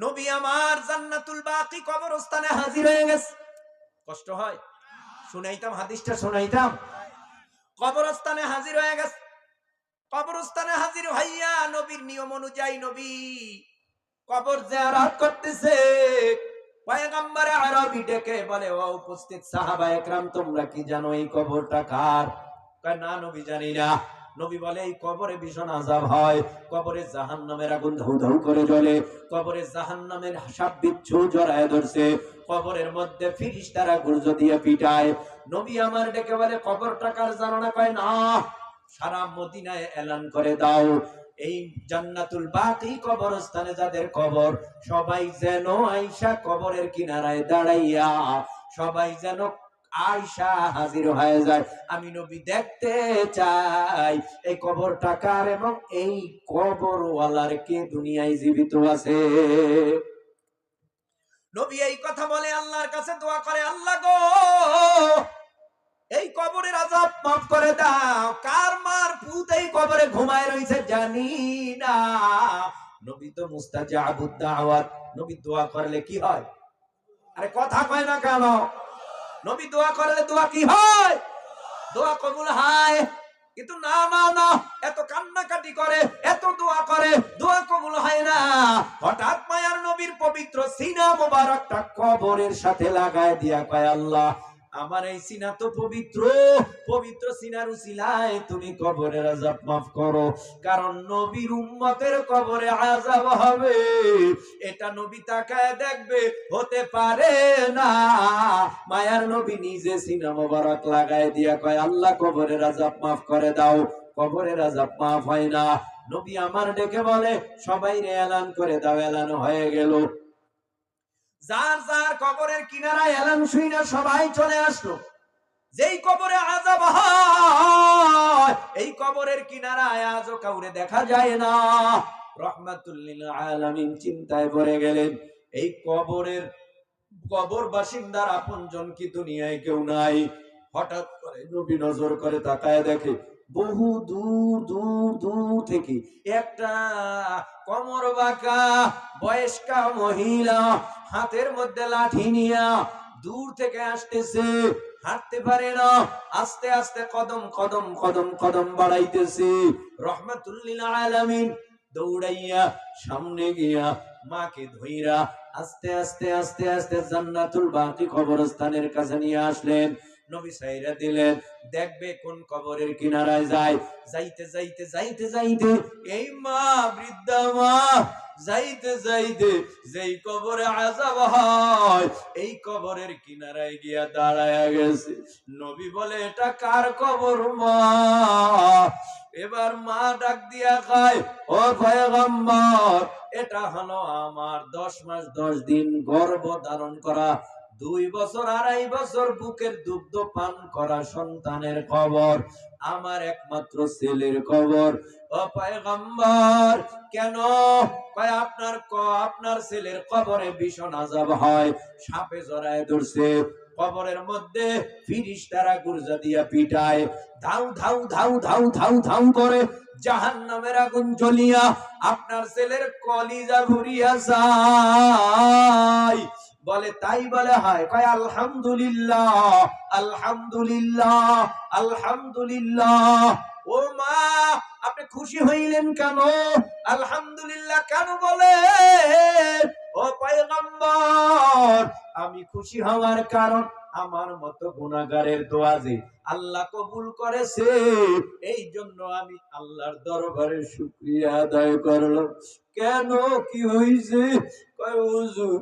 নবী আমার জান্নাতুল বাকি কবরস্থানে হাজির হয়ে গেছে। কষ্ট হয়? শুনাইতাম, হাদিসটা শুনাইতাম। কবরস্থানে হাজির হয়ে গেছে। কবরস্থানে হাজির হইয়া নবীর নিয়ম অনুযায়ী নবী কবর জিয়ারত করতেছে। পয়গম্বরে আরবি ডেকে বলে, ও উপস্থিত সাহাবা একরাম তোমরা কি জানো এই কবরটা কার? না, নবী, জানি না। নবী বলে, এই কবরে ভীষণ আজাব হয়। কবরে জাহান নামের আগুন ধৌ ধৌ করে জ্বলে। কবরে জাহান নামের সাপ বিচ্ছু জড়ায় ধরছে। কবরের মধ্যে ফিরিস তারা গুর্জ দিয়ে পিটায়। নবী আমার ডেকে বলে কবর কার জানো না কয়, না, সারা মদিনায় এলান করে দাও। এই জান্নাতুল বাকি কবরস্থানে যাদের কবর, সবাই যেন আইসা কবরের কিনারায় দাঁড়াইয়া, সবাই যেন আয়সা হাজির হয়ে যায়। আমি নবী দেখতে চাই। এই কবরটা কার এবং এই কবরওয়ালার কে দুনিয়ায় জীবিত আছে? নবী এই কথা বলে আল্লাহর কাছে দোয়া করে, আল্লাহ গো, এই কবরের আজাব মাফ করে দাও। কার মার ভূত এই কবরে ঘুমায় রইছে জানি না। নবী তো মুস্তাজাবুদ দাওয়াত। নবী দোয়া করলে কি হয়? আরে কথা কয় না কেন? নবী দোয়া করলে দোয়া কি হয়? দোয়া কবুল হয়। কিন্তু না না না, এত কান্নাকাটি করে, এত দোয়া করে, দোয়া কবুল হয় না। হঠাৎ মায়ার নবীর পবিত্র সিনা মোবারকটা কবরের সাথে লাগায় দিয়া কয় আল্লাহ আমার এই সিনা তো পবিত্র পবিত্র সিনার উসিলায় তুমি কবরের আজাব মাফ করো, কারণ নবীর উম্মতের কবরে আজাব হবে। এটা নবী তাকায় দেখবে, হতে পারে না। মায়ার নবী নিজে সিনা মোবারক লাগায় দিয়া কয়, আল্লাহ কবরের আজাব মাফ করে দাও, কবরের আজাব মাফ হয় না। নবী আমার ডেকে বলে, সবাই রে এলান করে দাও, এলান হয়ে গেল। যার যার কবরের কিনারায় এলান শুই না সবাই চলে আসলো। যেই কবরে আজাব এই কবরের কিনারায় আজও কাউরে দেখা যায় না। রহমাতুল্লিল আলামিন চিন্তায় পড়ে গেলেন, এই কবরের কবর বাসিন্দার আপনজন কি দুনিয়ায় কেউ নাই? হঠাৎ করে নবী নজর করে তাকায় দেখে বহু দূর দূর দূর থেকে একটা কমর বাঁকা, বয়স্কা মহিলা হাতের মধ্যে লাঠি নিয়া দূর থেকে আসতেছে, হাঁটতে পারে না, আস্তে আস্তে কদম কদম কদম কদম বাড়াইতেছে। রহমাতুল্লিল আলামিন দৌড়াইয়া সামনে গিয়া মাকে ধইরা আস্তে আস্তে আস্তে আস্তে জান্নাতুল বাকি কবরস্থানের কাছে নিয়ে আসলেন। নবী সাইরা দিলেন, দেখবে কোন কবরের কিনারায় যায়? যাইতে যাইতে যাইতে যাইতে এই মা, বৃদ্ধা মা, যাইতে যাইতে যেই কবরে আজাব হয়, এই কবরের কিনারায় গিয়া দাঁড়ায় গেছে। নবী বলে, এটা কার কবর মা? এবার মা ডাক দিয়া খায় ও পয়গম্বর, এটা হলো আমার দশ মাস দশ দিন গর্ভ ধারণ করা দুই বছর, আড়াই বছর বুকের দুগ্ধ পান করা সন্তানের কবর, আমার একমাত্র ছেলের কবর। ও পয়গম্বর, কেন? কয়, আপনার ক, আপনার ছেলের কবরে ভীষণ আজাব হয়, সাপে জড়ায় ধরছে। কবরের মধ্যে ফিরিস তারা গুর্জা দিয়া পিটায়, ধাউ ধাউ ধাউ ধাউ ধাউ ধাউ করে জাহান নামের আগুন জ্বলিয়া আপনার ছেলের কলিজা ঘুরিয়া যায়। বলে, তাই বলে হয়, কয়, আলহামদুলিল্লাহ আলহামদুলিল্লাহ আলহামদুলিল্লাহ। ও মা, আপনি খুশি হইলেন কেন? আলহামদুলিল্লাহ, কেন বলে? ও পয়গম্বর, আমি খুশি হওয়ার কারণ আমার মতো গুনাহগারের দোয়া যে আল্লাহ কবুল করেছে এই জন্য আমি আল্লাহর দরবারে শুকরিয়া আদায় করলাম। কেন? কি হইছে? কয়, হুজুর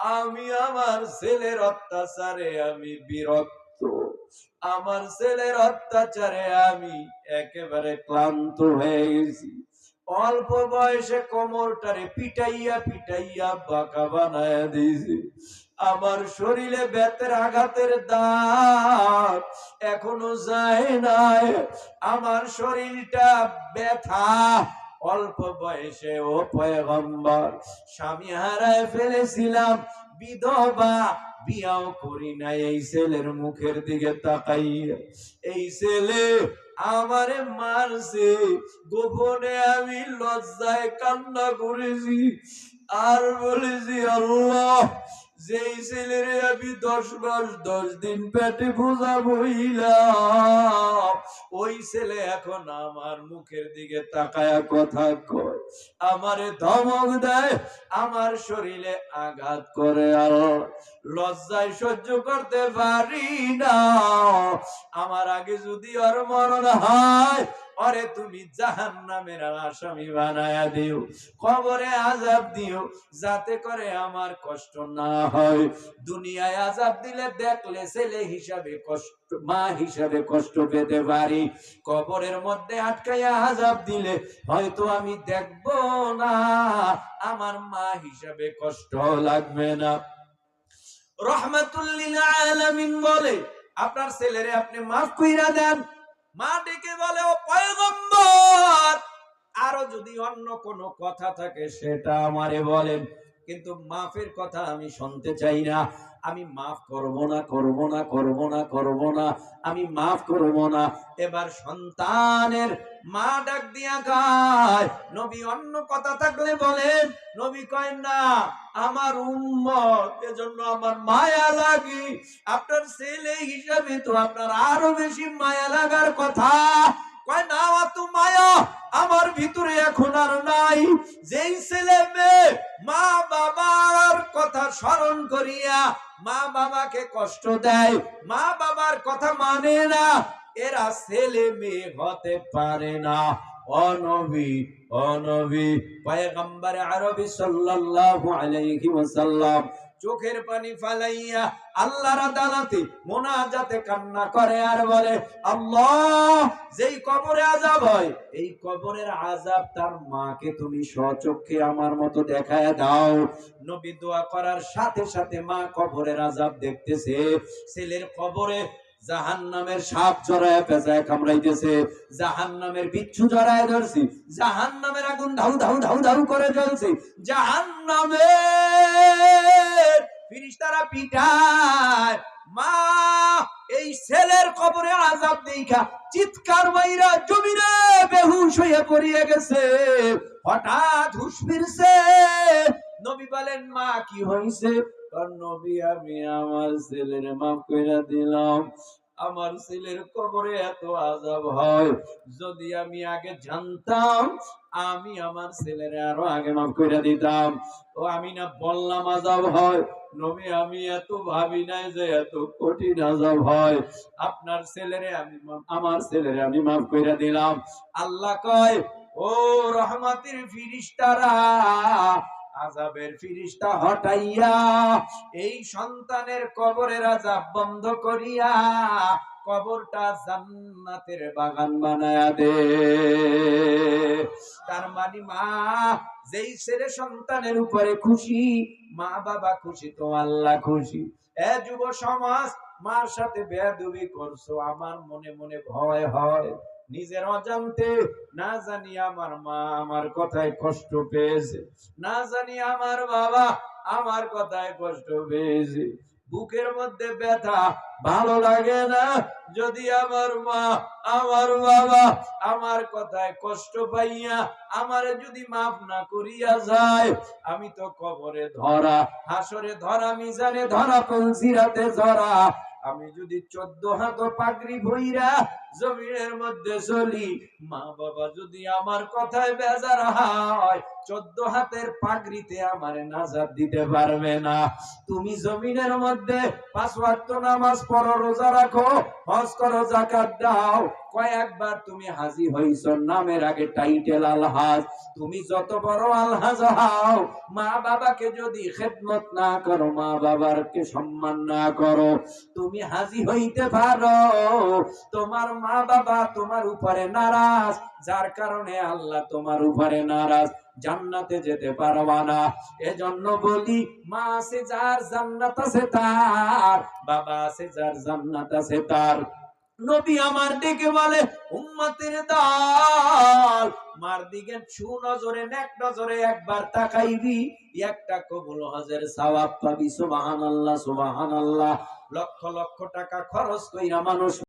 আমি আমার ছেলের অত্যাচারে আমি বিরক্ত। আমার ছেলের অত্যাচারে আমি একেবারে ক্লান্ত হয়ে গেছি অল্প বয়সে কোমরটারে পিটাইয়া পিটাইয়া বাঁকা বানায় দিয়েছি। আমার শরীরে বেতের আঘাতের দাগ এখনও যায় নাই। আমার শরীরটা ব্যথা। অল্প বয়সে ও পয়গম্বর। স্বামী হারায় ফেলেছিলাম, বিধবা বিয়াও করি না এই ছেলের মুখের দিকে তাকাইয়া। এই ছেলে আমারে মারছে, গোপনে আমি লজ্জায় কান্না করেছি। আর বলেছি, আল্লাহ যেই ছেলেরে আমি দশ মাস, দশ দিন পেটে বোঝা বইলাম ওই ছেলে এখন আমার মুখের দিকে তাকায়া কথা কয়, আমারে ধমক দেয়, আমার শরীরে আঘাত করে আর লজ্জায় সহ্য করতে পারি না। আমার আগে যদি আর মরণ হয় অরে তুমি জাহান নামের আসামি বানায়া দিও, কবরে আজাব দিও, যাতে করে আমার কষ্ট না হয়। দুনিয়ায় আজাব দিলে দেখলে ছেলে হিসাবে কষ্ট, মা হিসাবে কষ্ট পেতে পারি। কবরের মধ্যে আটকাইয়া আজাব দিলে হয়তো আমি দেখব না, আমার মা হিসাবে কষ্ট লাগবে না। রহমাতুল্লিল আলামিন বলে, আপনার ছেলেরে আপনি মাফ কইরা দেন। মা ডেকে বলে ও পয়গম্বর। আরও যদি অন্য কোনো কথা থাকে সেটা আমারে বলেন। কিন্তু মাফের কথা আমি শুনতে চাই না। আমি মাফ করব না করব না করব না করব না। আমি মাফ করব না। এবার সন্তানের মা ডাক দিয়া গায় নবী অন্য কথা থাকলে বলেন। নবী কয় না আমার উম্মত এজন্য আমার মায়া লাগি। আপনার ছেলে হিসাবে তো আপনার আরও বেশি মায়া লাগার কথা। কয়, না তো মায়া, আমার ভিতরে এখন আর নাই। যেই ছেলে মেয়ে মা বাবার কথা স্মরণ করিয়া মা বাবাকে কষ্ট দেয়, মা বাবার কথা মানে না, এরা ছেলে মেয়ে হতে পারে না। অনবী অনবী, পয়গম্বর আরবি সাল্লাল্লাহু আলাইহি ওয়াসাল্লাম চোখের পানি ফালাইয়া আল্লাহর আদালতে মোনাজাতে কান্না করে আর বলে, আল্লাহ, যেই কবরে আজাব হয়, এই কবরের আজাব তার মাকে তুমি সচক্ষে আমার মতো দেখায় দাও। নবী দোয়া করার সাথে সাথে মা কবরের আজাব দেখতেছে। ছেলের কবরে জাহান নামের সাপ জড়ায় পেঁচায় কামড়াইতেছে। জাহান নামের বিচ্ছু জড়ায় ধরছি। জাহান নামের আগুন ধাউ ধাউ ধাউ ধাউ করে জ্বলছে। জাহান নামের ফিরিস্তারা পিটায়, মা, এই ছেলের কবরে আজাব দেখা চিৎকার মাইরা জমিনে বেহুশ হয়ে পড়িয়ে গেছে। হঠাৎ হুশ ফিরছে। নবী বলেন, মা, কি হইছে? কারণ নবী, আমি আমার ছেলের মাফ কইরা দিলাম। আমার ছেলের কবরে এত আজাব হয়, যদি আমি আগে জানতাম, আমি আমার ছেলের আরও আগে মাফ কইরা দিতাম। তো আমি না বললাম আজাব হয়, নবী, আমি এত ভাবি নাই যে এত কঠিন আজাব হয়। আপনার ছেলেরে আমি আমার ছেলেরে আমি মাফ কইরা দিলাম। আল্লাহ কয়, ও রহমাতের ফিরিস্তারা আজাবের ফিরিস্তা হটাইয়া, এই সন্তানের কবরের আজাব বন্ধ করিয়া কবরটা জান্নাতের বাগান বানায়া দে। তার মানে মা, যেই ছেলে সন্তানের উপরে খুশি, মা বাবা খুশি তো আল্লাহ খুশি। এ যুব সমাজ মার সাথে বেয়াদবি করছ, আমার মনে মনে ভয় হয়। নিজের অজান্তে না জানি আমার মা আমার কথায় কষ্ট পেয়েছে, না জানি আমার বাবা আমার কথায় কষ্ট পেয়েছে। বুকের মধ্যে ব্যথা ভালো লাগে না, যদি আমার মা আমার বাবা আমার কথায় কষ্ট পাইয়া আমারে যদি মাফ না করিয়া যায়, আমি তো কবরে ধরা, হাসরে ধরা, মিজানে ধরা কলসিরাতে ধরা আমি যদি চোদ্দ হাত পাগড়ি ভইরা জমিনের মধ্যে চলি মা বাবা যদি আমার কথায় বেজার হয়, চোদ্দ হাতের পাগড়িতে আমার নাজার দিতে পারবে না। তুমি জমিনের মধ্যে পাঁচ ওয়াক্ত নামাজ পড়ো, রোজা রাখো, হজ করো জাকাত দাও। কয়েকবার তুমি হাজি হইছ, নামের আগে টাইটেল আলহাজ। তুমি যত বড় আলহাজ হও, মা বাবাকে যদি খেদমত না করো, মা বাবারকে সম্মান না করো। তুমি হাজি হইতে পারো, তোমার মা বাবা তোমার উপরে নারাজ, যার কারণে আল্লাহ তোমার উপরে নারাজ। জান্নাতে যেতে পারবা না। এজন্য বলি, মা আছে যার জান্নাত আছে তার, বাবা আছে যার জান্নাত আছে তার। নবী আমার দিকে বলে, উম্মতের দল, মার দিকে ছু নজরে নেক নজরে একবার তাকাইবি, একটা কবুল হজের সওয়াব পাবি। সুবহানাল্লাহ সুবহানাল্লাহ। লক্ষ লক্ষ টাকা খরচ কইরা মানুষ